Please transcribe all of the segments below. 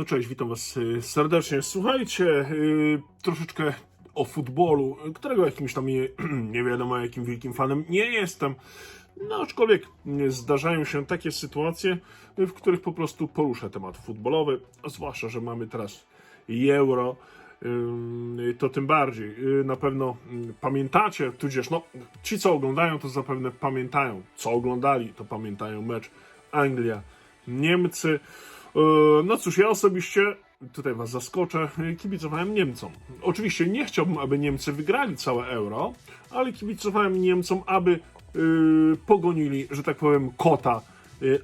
No cześć, witam Was y, serdecznie. Słuchajcie, y, troszeczkę o futbolu, którego jakimś tam nie, nie wiadomo jakim wielkim fanem nie jestem. No aczkolwiek y, zdarzają się takie sytuacje, w których po prostu poruszę temat futbolowy, zwłaszcza, że mamy teraz euro. To tym bardziej na pewno pamiętacie, tudzież no, ci co oglądają, to zapewne pamiętają. Co oglądali, to pamiętają mecz Anglia, Niemcy. E, No cóż, ja osobiście, tutaj was zaskoczę, kibicowałem Niemcom. Oczywiście nie chciałbym, aby Niemcy wygrali całe euro, ale kibicowałem Niemcom, aby yy, pogonili, że tak powiem, kota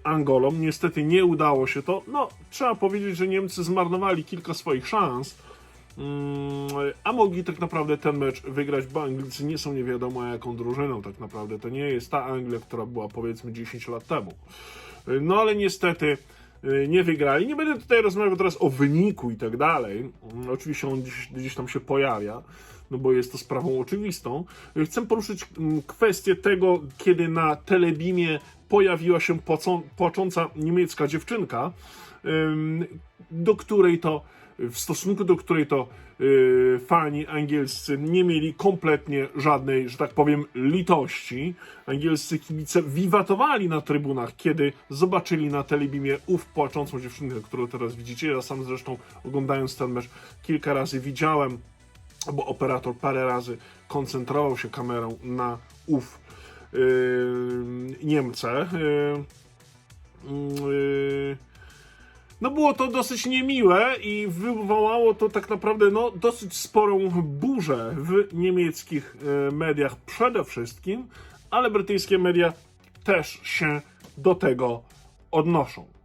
Angolom. Niestety nie udało się to. No, trzeba powiedzieć, że Niemcy zmarnowali kilka swoich szans. Mm, A mogli tak naprawdę ten mecz wygrać, bo Anglicy nie są nie wiadomo jaką drużyną tak naprawdę. To nie jest ta Anglia, która była powiedzmy 10 lat temu. No ale niestety nie wygrali. Nie będę tutaj rozmawiał teraz o wyniku i tak dalej. Mm, Oczywiście on gdzieś, gdzieś tam się pojawia, no bo jest to sprawą oczywistą. Y, Chcę poruszyć mm, kwestię tego, kiedy na Telebimie pojawiła się pocą- płacząca niemiecka dziewczynka, do której to w stosunku do której to y, fani angielscy nie mieli kompletnie żadnej, że tak powiem, litości. Angielscy kibice wiwatowali na trybunach, kiedy zobaczyli na telebimie ów płaczącą dziewczynkę, którą teraz widzicie. Ja sam zresztą oglądając ten mecz kilka razy widziałem, bo operator parę razy koncentrował się kamerą na ów y, Niemce. Y, y, no było to dosyć niemiłe i wywołało to tak naprawdę no, dosyć sporą burzę w niemieckich e, mediach przede wszystkim, ale brytyjskie media też się do tego odnoszą.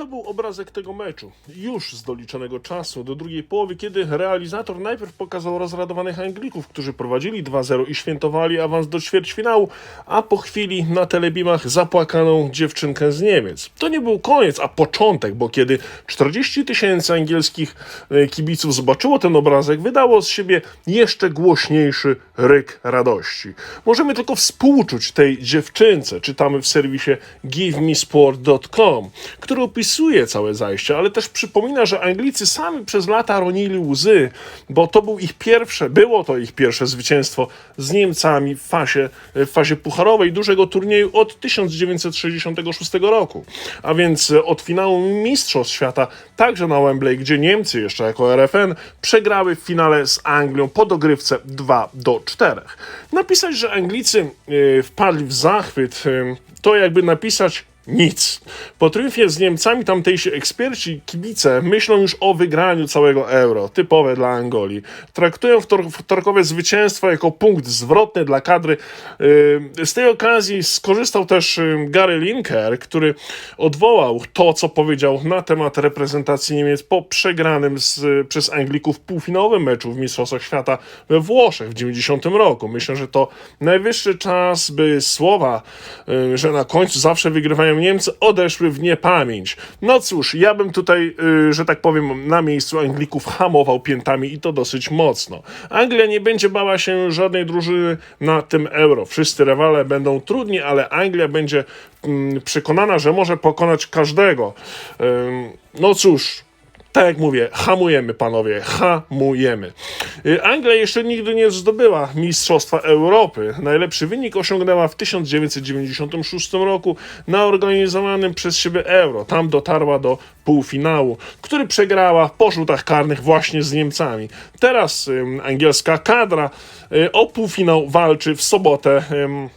To był obrazek tego meczu, już z doliczonego czasu, do drugiej połowy, kiedy realizator najpierw pokazał rozradowanych Anglików, którzy prowadzili 2-0 i świętowali awans do ćwierćfinału, a po chwili na telebimach zapłakaną dziewczynkę z Niemiec. To nie był koniec, a początek, bo kiedy 40 tysięcy angielskich e, kibiców zobaczyło ten obrazek, wydało z siebie jeszcze głośniejszy ryk radości. Możemy tylko współczuć tej dziewczynce, czytamy w serwisie givemesport.com, który opisuje całe zajście, ale też przypomina, że Anglicy sami przez lata ronili łzy, bo to był ich pierwsze, było to ich pierwsze zwycięstwo z Niemcami w fazie, w fazie pucharowej dużego turnieju od 1966 roku. A więc od finału Mistrzostw Świata, także na Wembley, gdzie Niemcy jeszcze jako RFN przegrały w finale z Anglią po dogrywce 2 do 4. Napisać, że Anglicy e, wpadli w zachwyt, e, to jakby napisać nic. Po triumfie z Niemcami tamtejsi eksperci, kibice myślą już o wygraniu całego euro, typowe dla Angolii. Traktują wtor- wtorkowe zwycięstwo jako punkt zwrotny dla kadry. Yy, Z tej okazji skorzystał też yy, Gary Linker, który odwołał to, co powiedział na temat reprezentacji Niemiec po przegranym z, przez Anglików półfinałowym meczu w Mistrzostwach Świata we Włoszech w 90 roku. Myślę, że to najwyższy czas, by słowa, yy, że na końcu zawsze wygrywają Niemcy, odeszły w niepamięć. No cóż, ja bym tutaj, yy, że tak powiem, na miejscu Anglików hamował piętami i to dosyć mocno. Anglia nie będzie bała się żadnej drużyny na tym euro. Wszyscy rywale będą trudni, ale Anglia będzie mm, przekonana, że może pokonać każdego. Ym, no cóż, tak jak mówię, hamujemy panowie, hamujemy. Y, Anglia jeszcze nigdy nie zdobyła Mistrzostwa Europy. Najlepszy wynik osiągnęła w 1996 roku na organizowanym przez siebie Euro. Tam dotarła do półfinału, który przegrała po rzutach karnych właśnie z Niemcami. Teraz ym, angielska kadra y, o półfinał walczy w sobotę. ym,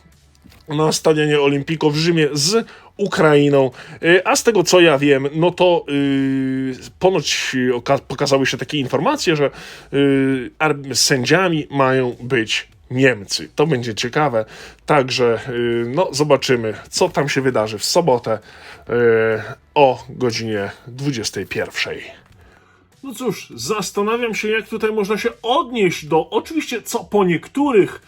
na stadionie Olimpico w Rzymie z Ukrainą. Y, A z tego co ja wiem, no to yy, ponoć oka- pokazały się takie informacje, że yy, sędziami mają być Niemcy. To będzie ciekawe. Także yy, no, zobaczymy, co tam się wydarzy w sobotę yy, o godzinie 21. No cóż, zastanawiam się, jak tutaj można się odnieść do, oczywiście, co po niektórych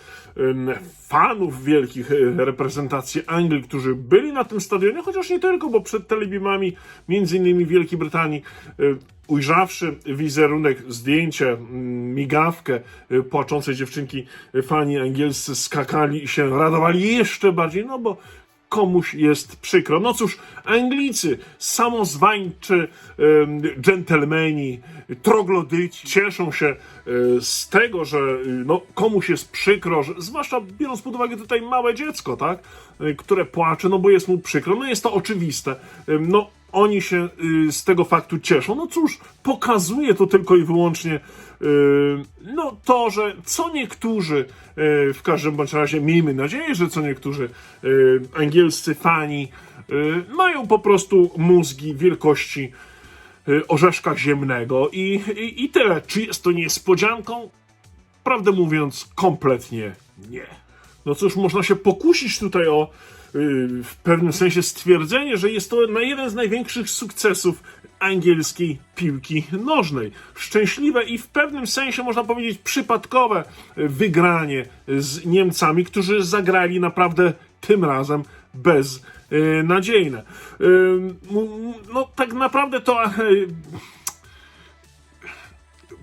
fanów wielkich y, reprezentacji Anglii, którzy byli na tym stadionie, chociaż nie tylko, bo przed telebimami, między innymi Wielkiej Brytanii, y, ujrzawszy wizerunek, zdjęcie, migawkę y, płaczącej dziewczynki, fani angielscy skakali i się radowali jeszcze bardziej, no bo komuś jest przykro. No cóż, Anglicy, samozwańczy dżentelmeni, troglodyci cieszą się e, z tego, że e, no, komuś jest przykro, że, zwłaszcza biorąc pod uwagę tutaj małe dziecko, tak, e, które płacze, no bo jest mu przykro. No jest to oczywiste. No oni się y, z tego faktu cieszą. No cóż, pokazuje to tylko i wyłącznie y, no to, że co niektórzy, y, w każdym bądź razie miejmy nadzieję, że co niektórzy angielscy fani mają po prostu mózgi wielkości orzeszka ziemnego i, i, i tyle. Czy jest to niespodzianką? Prawdę mówiąc, kompletnie nie. No cóż, można się pokusić tutaj o yy, w pewnym sensie stwierdzenie, że jest to na jeden z największych sukcesów angielskiej piłki nożnej. Szczęśliwe i w pewnym sensie można powiedzieć przypadkowe y, wygranie z Niemcami, którzy zagrali naprawdę tym razem beznadziejne. Yy, no tak naprawdę to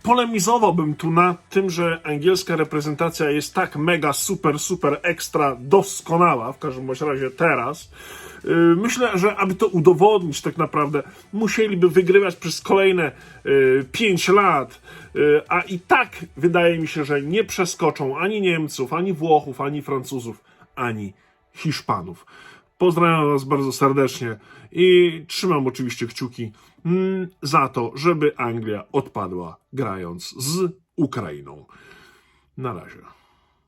polemizowałbym tu nad tym, że angielska reprezentacja jest tak mega, super, super, ekstra doskonała, w każdym bądź razie teraz. Yy, Myślę, że aby to udowodnić tak naprawdę, musieliby wygrywać przez kolejne 5 lat, yy, a i tak wydaje mi się, że nie przeskoczą ani Niemców, ani Włochów, ani Francuzów, ani Hiszpanów. Pozdrawiam Was bardzo serdecznie i trzymam oczywiście kciuki mm, za to, żeby Anglia odpadła grając z Ukrainą. Na razie.